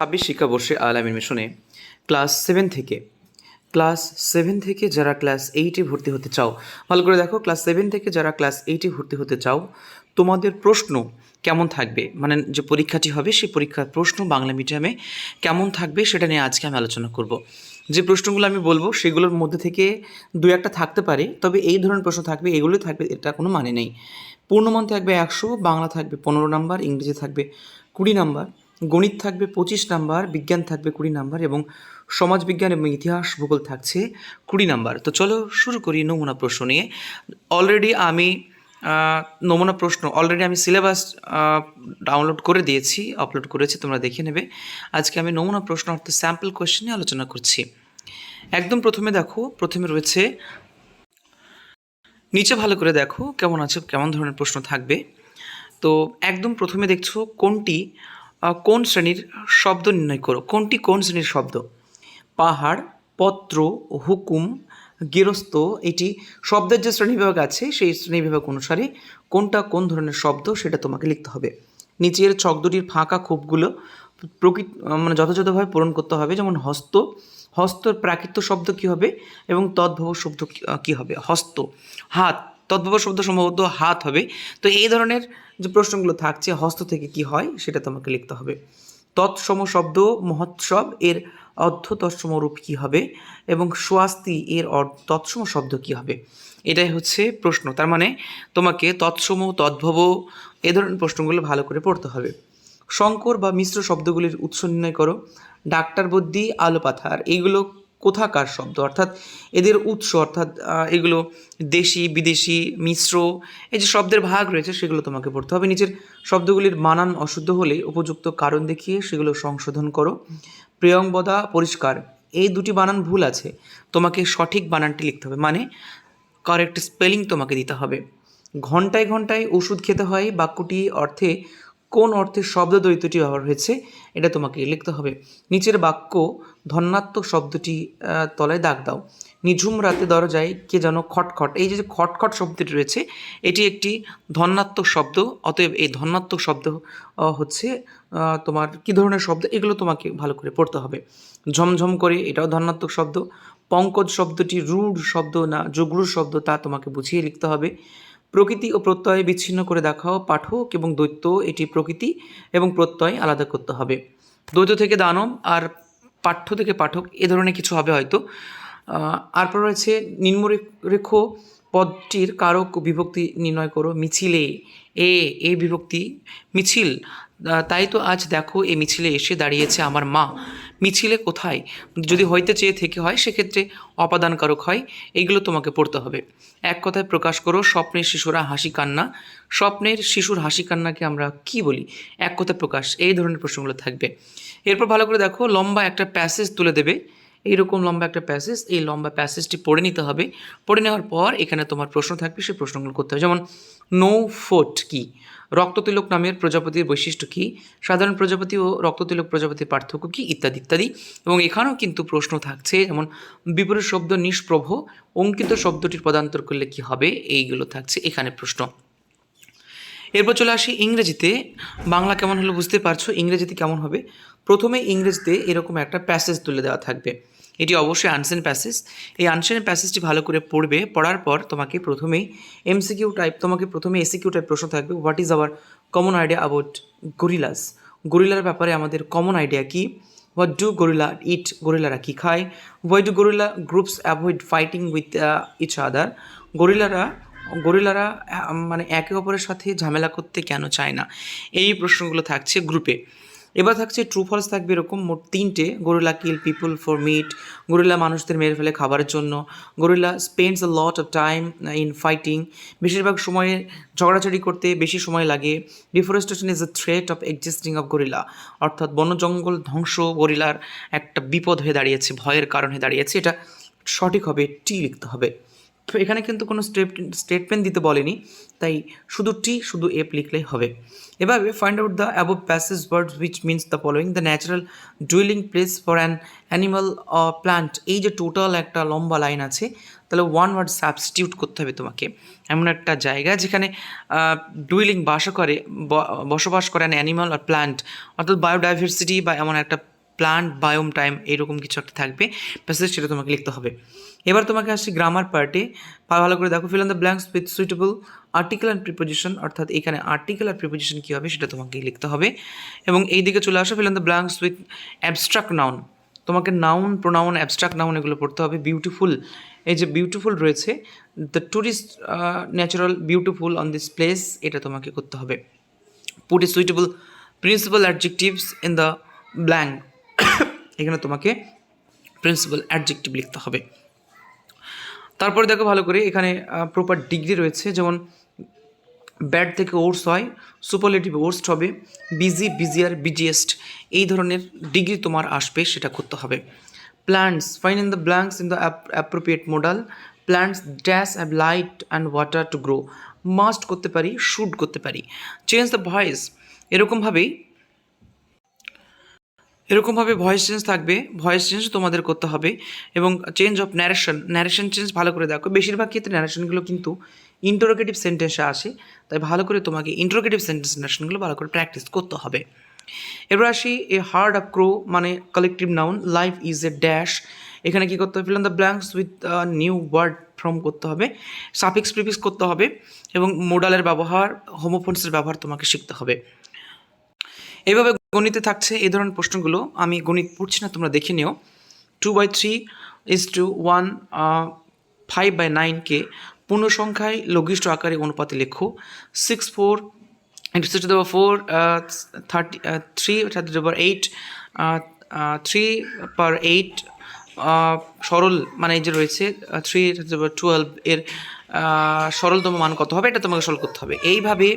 ছাব্বিশ শিক্ষাবর্ষে আলামিন মিশনে ক্লাস সেভেন থেকে, ক্লাস সেভেন থেকে যারা ক্লাস এইটে ভর্তি হতে চাও, ভালো করে দেখো, ক্লাস সেভেন থেকে যারা ক্লাস এইটে ভর্তি হতে চাও, তোমাদের প্রশ্ন কেমন থাকবে? মানে যে পরীক্ষাটি হবে, সেই পরীক্ষার প্রশ্ন বাংলা মিডিয়ামে কেমন থাকবে সেটা নিয়ে আজকে আমি আলোচনা করব। যে প্রশ্নগুলো আমি বলব, সেগুলোর মধ্যে থেকে দু একটা থাকতে পারে, তবে এই ধরনের প্রশ্ন থাকবে এগুলোই থাকবে, এটা কোনো মানে নেই। পূর্ণমান থাকবে একশো, বাংলা থাকবে পনেরো নাম্বার, ইংরেজি থাকবে কুড়ি নাম্বার। গণিত থাকবে পঁচিশ নাম্বার, বিজ্ঞান থাকবে কুড়ি নাম্বার এবং সমাজবিজ্ঞান এবং ইতিহাস ভূগোল থাকছে কুড়ি নাম্বার। তো চলো শুরু করি নমুনা প্রশ্ন নিয়ে। অলরেডি আমি নমুনা প্রশ্ন অলরেডি আমি সিলেবাস ডাউনলোড করে দিয়েছি আপলোড করেছি, তোমরা দেখে নেবে। আজকে আমি নমুনা প্রশ্ন অর্থাৎ স্যাম্পল কোয়েশ্চেন নিয়ে আলোচনা করছি। একদম প্রথমে দেখো, প্রথমে রয়েছে, নিচে ভালো করে দেখো, কেমন আছে, কেমন ধরনের প্রশ্ন থাকবে। তো একদম প্রথমে দেখছ কোনটি কোন শ্রেণির শব্দ নির্ণয় করো? কোনটি কোন শ্রেণির শব্দ? পাহাড়, পত্র, হুকুম, গৃহস্থ, এটি শব্দের যে শ্রেণীবিভাগ আছে, সেই শ্রেণীবিভাগ অনুসারে কোনটা কোন ধরনের শব্দ সেটা তোমাকে লিখতে হবে। নিচের ছক দুটির ফাঁকা খোপগুলো প্রকৃত মানে যথাযথভাবে পূরণ করতে হবে, যেমন হস্ত। হস্তর প্রাকৃত শব্দ কী হবে এবং তদ্ভব শব্দ কী হবে? হস্ত। হাত। তদ্ভব শব্দ সম্ভবত হাত হবে। তো এই ধরনের যে প্রশ্নগুলো থাকছে, হস্ত থেকে কি হয়, সেটা তোমাকে লিখতে হবে। তৎসম শব্দ, মহোৎসব, এর অর্ধ তৎসম রূপ কী হবে এবং স্বাস্তি এর তৎসম শব্দ কী হবে? এটাই হচ্ছে প্রশ্ন। তার মানে তোমাকে তৎসম, তদ্ভব এ ধরনের প্রশ্নগুলো ভালো করে পড়তে হবে। সংকর বা মিশ্র শব্দগুলির উৎস নির্ণয় করো। ডাক্তার বদ্যি আলো পাথার এইগুলো কোথাকার শব্দ? অর্থাৎ এদের উৎস, অর্থাৎ এগুলো দেশি, বিদেশি, মিশ্র, এই যে শব্দের ভাগ রয়েছে সেগুলো তোমাকে পড়তে হবে। নিচের শব্দগুলির বানান অশুদ্ধ হলে উপযুক্ত কারণ দেখিয়ে সেগুলো সংশোধন করো। প্রিয়ংবদা পরিষ্কার, এই দুটি বানান ভুল আছে। তোমাকে সঠিক বানানটি লিখতে হবে। মানে কারেক্ট স্পেলিং তোমাকে দিতে হবে। ঘন্টায় ঘন্টায় ওষুধ খেতে হয়, বাক্যটি অর্থে কোন অর্থে শব্দ দ্বৈতটি ব্যবহার হয়েছে, এটা তোমাকে লিখতে হবে। নিচের বাক্য ধন্যাত্মক শব্দটি তলায় দাগ দাও। নিঝুম রাতে দরজায় কে যেন খটখট, এই যে খটখট শব্দটি রয়েছে, এটি একটি ধন্যাত্মক শব্দ, অতএব এই ধন্যাত্মক শব্দ হচ্ছে তোমার কী ধরনের শব্দ, এগুলো তোমাকে ভালো করে পড়তে হবে। ঝমঝম করে, এটাও ধন্যাত্মক শব্দ। পঙ্কজ শব্দটি রূঢ় শব্দ না যুগ্র শব্দ তা তোমাকে বুঝিয়ে লিখতে হবে। প্রকৃতি ও প্রত্যয় বিচ্ছিন্ন করে দেখাও পাঠক এবং দৈত্য এটি প্রকৃতি এবং প্রত্যয় আলাদা করতে হবে। দ্বৈত থেকে দানব আর পাঠ্য থেকে পাঠক এ ধরনের কিছু হবে হয়তো। আহ, তারপর রয়েছে নিম্নরেখ পদটির কারক বিভক্তি নির্ণয় করো মিছিলে এ এ বিভক্তি মিছিল। তাই তো আজ দেখো এ মিছিলে এসে দাঁড়িয়েছে আমার মা। মিছিলে কোথায়? যদি হইতে চেয়ে থেকে হয় সেক্ষেত্রে অপাদানকারক হয়। এইগুলো তোমাকে পড়তে হবে। এক কথায় প্রকাশ করো স্বপ্নের শিশুরা হাসি কান্না। স্বপ্নের শিশুর হাসি কান্নাকে আমরা কি বলি? এক কথায় প্রকাশ। এই ধরনের প্রশ্নগুলো থাকবে। এরপর ভালো করে দেখো লম্বা একটা প্যাসেজ তুলে দেবে। এইরকম লম্বা একটা প্যাসেজ এই লম্বা প্যাসেজটি পড়ে নিতে হবে। পড়ে নেওয়ার পর এখানে তোমার প্রশ্ন থাকবে সেই প্রশ্নগুলো করতে হবে। যেমন, নো ফোট কি? রক্ততিলক নামের প্রজাপতির বৈশিষ্ট্য কী? সাধারণ প্রজাপতি ও রক্ততিলক প্রজাপতির পার্থক্য কী? ইত্যাদি ইত্যাদি। এবং এখানেও কিন্তু প্রশ্ন থাকছে, যেমন, বিপরীত শব্দ নিষ্প্রভ, অঙ্কিত শব্দটির পদান্তর করলে কি হবে? এইগুলো থাকছে এখানে প্রশ্ন। এরপর চলে আসি ইংরেজিতে। বাংলা কেমন হলো বুঝতে পারছ? ইংরেজিতে কেমন হবে? প্রথমে ইংরেজিতে এরকম একটা প্যাসেজ তুলে দেওয়া থাকবে। এটি অবশ্যই আনসেন প্যাসেজ এই আনসেন প্যাসেজটি ভালো করে পড়বে। পড়ার পর তোমাকে প্রথমেই এমসিকিউ টাইপ তোমাকে প্রথমে এসিকিউ টাইপ প্রশ্ন থাকবে what is our common idea about gorillas গরিলার ব্যাপারে আমাদের কমন আইডিয়া কি? হোয়াট ডু গরিলা ইট গরিলারা কী খায়? Why do gorilla groups avoid fighting with each other গরিলারা গরিলারা মানে একে অপরের সাথে ঝামেলা করতে কেন চায় না? এই প্রশ্নগুলো থাকছে গ্রুপে এবার থাকছে ট্রু ফলস থাকবে এরকম মোট তিনটে। Gorilla kill people for meat gorilla মানুষদের মেরে ফেলে খাবারের জন্য, gorilla spends a lot of time in fighting বেশিরভাগ সময়ে ঝগড়াঝড়ি করতে বেশি সময় লাগে। Deforestation is a threat of existing of gorilla অর্থাৎ বন জঙ্গল ধ্বংস গরিলার একটা বিপদ হয়ে দাঁড়িয়েছে, ভয়ের কারণ হয়ে দাঁড়িয়েছে। এটা সঠিক হবে টি লিখতে হবে। এখানে কিন্তু কোনো স্টেপ স্টেটমেন্ট দিতে বলেনি। তাই শুধু টি শুধু এপ লিখলেই হবে। এভাবে find out the above passage words which means the following the natural dwelling place for an animal plant এই যে টোটাল একটা লম্বা লাইন আছে, তাহলে ওয়ান ওয়ার্ড সাবস্টিটিউট করতে হবে তোমাকে। এমন একটা জায়গা যেখানে ডুইলিং বাস করে বসবাস করে অ্যান অ্যানিমাল আর প্ল্যান্ট অর্থাৎ বায়োডাইভার্সিটি বা এমন একটা প্লান্ট বায়োম টাইম এরকম কিছু একটা থাকবে। প্যাসেজ সেটা তোমাকে লিখতে হবে। এবার তোমাকে আসছি গ্রামার পার্টে ভালো করে দেখো fill on the blanks with suitable article and preposition অর্থাৎ এখানে আর্টিকেল আর প্রিপোজিশন কী হবে সেটা তোমাকে লিখতে হবে। এবং এই দিকে চলে আসো fill on the blanks with abstract noun তোমাকে নাউন প্রোনাউন অ্যাবস্ট্রাক্ট নাউন এগুলো পড়তে হবে। বিউটিফুল এই যে বিউটিফুল রয়েছে the tourist natural beautiful on this place এটা তোমাকে করতে হবে। Put a suitable principal adjectives in the blank এখানে তোমাকে প্রিন্সিপাল অ্যাডজেক্টিভ লিখতে হবে। তারপরে দেখো ভালো করে এখানে প্রপার ডিগ্রি রয়েছে, যেমন ব্যাড থেকে ওর্স হয় সুপারলেটিভ ওর্সড হবে বিজি বিজিয়ার বিজিয়েস্ট এই ধরনের ডিগ্রি তোমার আসবে, সেটা করতে হবে। Plants fine in the blanks in the appropriate modal plants dash have light and water to grow must করতে পারি শুট করতে পারি। চেঞ্জ দ্য ভয়েস এরকমভাবেই এরকমভাবে ভয়েস চেঞ্জ থাকবে ভয়েস চেঞ্জ তোমাদের করতে হবে এবং change of narration narration change ভালো করে দেখো। বেশিরভাগ ক্ষেত্রে ন্যারেশনগুলো কিন্তু ইন্টারোগেটিভ সেন্টেন্সে আসে, তাই ভালো করে তোমাকে ইন্টারোগেটিভ সেন্টেন্স ন্যারেশনগুলো ভালো করে প্র্যাকটিস করতে হবে। এবার আসি এ হার্ড অফ ক্রো মানে collective noun life is a dash এখানে কী করতে হবে? Fill on the blanks with new word from করতে হবে সাফিক্স প্রিফিক্স করতে হবে এবং মোডালের ব্যবহার হোমোফোনসের ব্যবহার তোমাকে শিখতে হবে। এইভাবে গণিতে থাকছে এই ধরনের প্রশ্নগুলো। আমি গণিত পড়ছি না, তোমরা দেখে নিও। Two by three is two one five by নাইনকে পূর্ণ সংখ্যায় লঘিষ্ঠ আকারে অনুপাতে লেখো। Six four into six two four thirty three thirty two eight three per eight সরল মানে যে রয়েছে থ্রি টুয়েলভ এর সরলতম মান কত হবে? এটা তোমাকে সরল করতে হবে। এইভাবে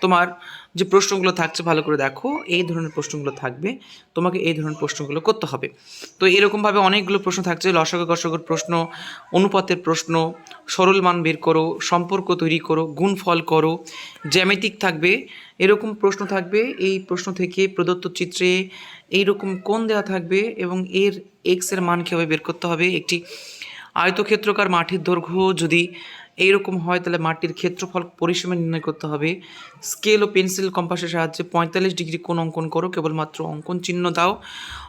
তোমার যে প্রশ্নগুলো থাকছে, ভালো করে দেখো। এই ধরনের প্রশ্নগুলো থাকবে। তোমাকে এই ধরনের প্রশ্নগুলো করতে হবে। তো এরকমভাবে অনেকগুলো প্রশ্ন থাকছে। লসক গসকের প্রশ্ন, অনুপাতের প্রশ্ন, সরল মান বের করো, সম্পর্ক তৈরি করো, গুণফল করো, জ্যামিতিক থাকবে। এরকম প্রশ্ন থাকবে। এই প্রশ্ন থেকে প্রদত্ত চিত্রে এইরকম কোন দেওয়া থাকবে এবং এর এক্সের মান কীভাবে বের করতে হবে? একটি আয়তক্ষেত্রকার মাঠের দৈর্ঘ্য যদি এইরকম হয়, তাহলে মাটির ক্ষেত্রফল পরিসীমা নির্ণয় করতে হবে। স্কেল ও পেন্সিল কম্পাসের সাহায্যে পঁয়তাল্লিশ ডিগ্রি কোণ অঙ্কন করো, কেবলমাত্র অঙ্কন চিহ্ন দাও।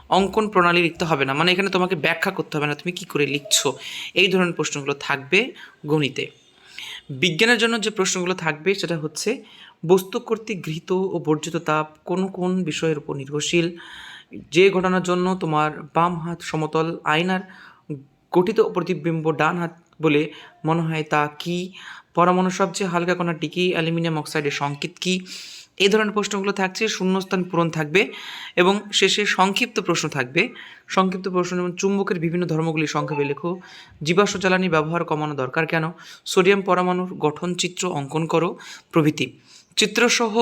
অঙ্কন প্রণালী লিখতে হবে না মানে এখানে তোমাকে ব্যাখ্যা করতে হবে না, তুমি কি করে লিখছো? এই ধরনের প্রশ্নগুলো থাকবে গণিতে। বিজ্ঞানের জন্য যে প্রশ্নগুলো থাকবে, সেটা হচ্ছে, বস্তু কর্তৃক গৃহীত ও বর্জিত তাপ কোন কোন বিষয়ের উপর নির্ভরশীল? যে ঘটনার জন্য তোমার বাম হাত সমতল আয়নার গঠিত প্রতিবিম্ব ডান হাত বলে মনে হয় তা কি? পরমাণু সবচেয়ে হালকা কণাটি কি অ্যালুমিনিয়াম অক্সাইডের সংকেত কি? এই ধরনের প্রশ্নগুলো থাকছে, শূন্যস্থান পূরণ থাকবে এবং শেষে সংক্ষিপ্ত প্রশ্ন থাকবে। সংক্ষিপ্ত প্রশ্ন যেমন, চুম্বকের বিভিন্ন ধর্মগুলি সংক্ষেপে লেখো, জীবাশ্ম জ্বালানি ব্যবহার কমানো দরকার কেন? সোডিয়াম পরমাণুর গঠন চিত্র অঙ্কন করো প্রভৃতি। চিত্রসহ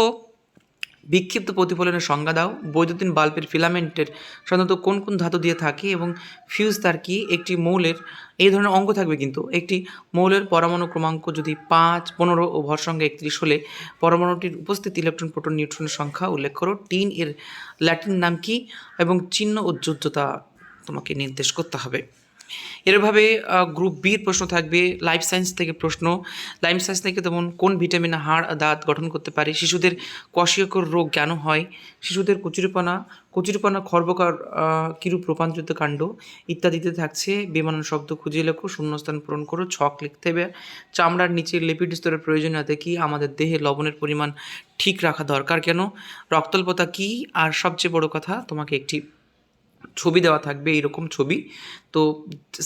বিক্ষিপ্ত প্রতিফলনের সংজ্ঞা দাও। বৈদ্যুতিন বাল্বের ফিলামেন্টের সাধারণত কোন কোন ধাতু দিয়ে থাকে এবং ফিউজ তার কি? একটি মৌলের, এই ধরনের অঙ্ক থাকবে কিন্তু। একটি মৌলের পরমাণু ক্রমাঙ্ক যদি পাঁচ, পনেরো ও ভর সংখ্যা একত্রিশ হলে পরমাণুটির উপস্থিত ইলেকট্রন প্রোটন নিউট্রনের সংখ্যা উল্লেখ করো। টিন এর ল্যাটিন নাম কি? এবং চিহ্ন ও যোজ্যতা তোমাকে নির্দেশ করতে হবে। এরভাবে গ্রুপ বির প্রশ্ন থাকবে লাইফ সায়েন্স থেকে প্রশ্ন। লাইফ সায়েন্স থেকে যেমন কোন ভিটামিন হাড়, দাঁত গঠন করতে পারে? শিশুদের কষিয়কর রোগ কেন হয়? শিশুদের কচুরিপানা কচুরিপানা খর্বকার কিরূপ রূপান্তরিত কাণ্ড? ইত্যাদিতে থাকছে বেমানান শব্দ, খুঁজে লেখো, শূন্যস্থান পূরণ করো, ছক লিখতে হবে। চামড়ার নিচে লিপিড স্তরের প্রয়োজনীয়তা কি? আমাদের দেহে লবণের পরিমাণ ঠিক রাখা দরকার কেন? রক্তল্পতা কি? আর সবচেয়ে বড় কথা, তোমাকে একটি ছবি দেওয়া থাকবে, এইরকম ছবি। তো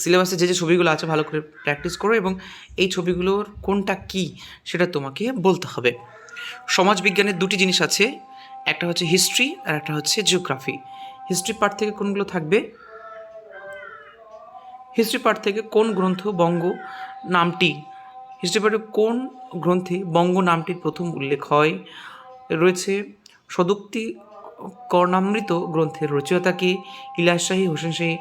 সিলেবাসে যে যে ছবিগুলো আছে, ভালো করে প্র্যাকটিস করো এবং এই ছবিগুলোর কোনটা কি সেটা তোমাকে বলতে হবে। সমাজবিজ্ঞানের দুটি জিনিস আছে, একটা হচ্ছে হিস্ট্রি আর একটা হচ্ছে জিওগ্রাফি হিস্ট্রি পার্ট থেকে কোনগুলো থাকবে? হিস্ট্রি পার্ট থেকে কোন গ্রন্থ বঙ্গ নামটি হিস্ট্রি পার্টে কোন গ্রন্থে বঙ্গ নামটির প্রথম উল্লেখ হয়? রয়েছে সদুক্তি কর্ণামৃত গ্রন্থের রচয়িতা কে? ইলাস শাহী, হোসেন শাহী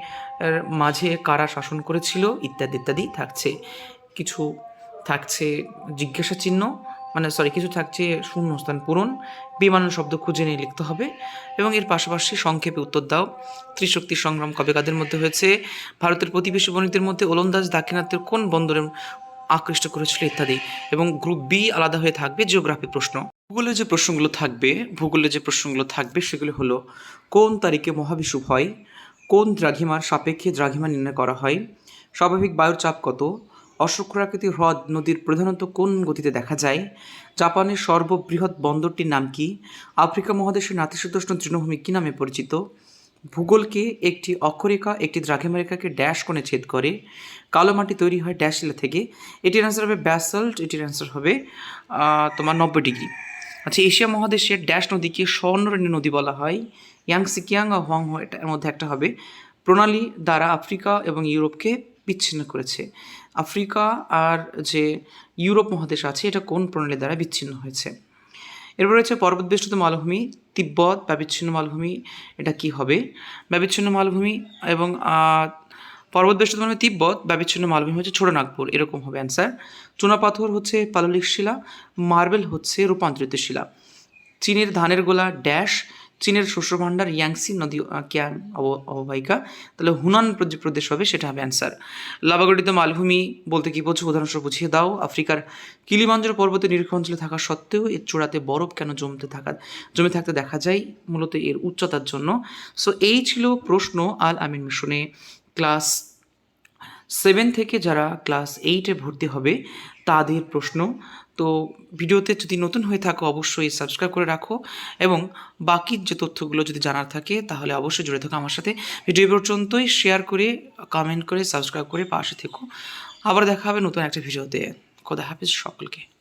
মাঝে কারা শাসন করেছিল? ইত্যাদি ইত্যাদি থাকছে। কিছু থাকছে জিজ্ঞাসা চিহ্ন মানে সরি কিছু থাকছে শূন্যস্থান পূরণ। বিমানন শব্দ খুঁজে নিয়ে লিখতে হবে এবং এর পাশাপাশি সংক্ষেপে উত্তর দাও। ত্রিশক্তির সংগ্রাম কবে কাদের মধ্যে হয়েছে? ভারতের প্রতিবেশী বণিকদের মধ্যে ওলন্দাজ দাক্ষিণাত্যের কোন বন্দরের আকৃষ্ট করেছিল ইত্যাদি এবং গ্রুপ বি আলাদা হয়ে থাকবে জিওগ্রাফি প্রশ্ন। ভূগোলের যে প্রশ্নগুলো থাকবে ভূগোলের যে প্রশ্নগুলো থাকবে সেগুলো হলো, কোন তারিখে মহাবিষুব হয়? কোন দ্রাঘিমার সাপেক্ষে দ্রাঘিমা নির্ণয় করা হয়? স্বাভাবিক বায়ুর চাপ কত? অশ্বক্ষরাকৃতি হ্রদ নদীর প্রধানত কোন গতিতে দেখা যায়? জাপানের সর্ববৃহৎ বন্দরটির নাম কি? আফ্রিকা মহাদেশের নাতিশীতোষ্ণ তৃণভূমি কী নামে পরিচিত? ভূগোলকে একটি অক্ষরেখা, একটি দ্রাঘিমা রেখাকে ড্যাশ কোণে ছেদ করে কালো মাটি তৈরি হয় ড্যাশ শিলা থেকে। এটির অ্যান্সার হবে ব্যাসল্ট এটির অ্যান্সার হবে তোমার নব্বই ডিগ্রি। আচ্ছা এশিয়া মহাদেশের ড্যাশ নদীকে স্বর্ণরেণী নদী বলা হয়। ইয়াংসিকিয়াং ও হং এর মধ্যে একটা হবে। প্রণালী দ্বারা আফ্রিকা এবং ইউরোপকে বিচ্ছিন্ন করেছে। আফ্রিকা আর যে ইউরোপ মহাদেশ আছে, এটা কোন প্রণালী দ্বারা বিচ্ছিন্ন হয়েছে? এরপর রয়েছে পর্বতবেষ্টিত মালভূমি তিব্বত বা বিচ্ছিন্ন মালভূমি এটা কি হবে? ব্যবিচ্ছিন্ন মালভূমি এবং পর্বতবেষ্টিত মালভূমি তিব্বত বা বিচ্ছিন্ন মালভূমি হচ্ছে ছোট নাগপুর এরকম হবে অ্যান্সার চুনাপাথর হচ্ছে পাললিক শিলা, মার্বেল হচ্ছে রূপান্তরিত শিলা। চীনের ধানের গোলা ড্যাশ চীনের শস্য ভাণ্ডার ইয়াংসি নদী অব- অববাহিকা। তাহলে হুনান প্রদে- প্রদেশ হবে, সেটা হবে অ্যান্সার। লাভাগঠিত মালভূমি বলতে কি বোঝো? উদাহরণস্বরূপ বুঝিয়ে দাও। আফ্রিকার কিলিমাঞ্জারো পর্বতের নিরীক্ষ অঞ্চলে থাকা সত্ত্বেও এর চূড়াতে বরফ কেন জমতে থাকা, জমে থাকতে দেখা যায়? মূলত এর উচ্চতার জন্য। সো এই ছিল প্রশ্ন আল আমিন মিশনে। ক্লাস সেভেন থেকে যারা ক্লাস এইটে ভর্তি হবে, তাদের প্রশ্ন। তো ভিডিওতে যদি নতুন হয়ে থাকো, অবশ্যই সাবস্ক্রাইব করে রাখো এবং বাকি যে তথ্যগুলো যদি জানার থাকে, তাহলে অবশ্যই জুড়ে থাকো আমার সাথে। ভিডিও পর্যন্তই। শেয়ার করে কমেন্ট করে সাবস্ক্রাইব করে পাশে থেকো। আবার দেখা হবে নতুন একটা ভিডিওতে। খোদা হাফিজ সকলকে।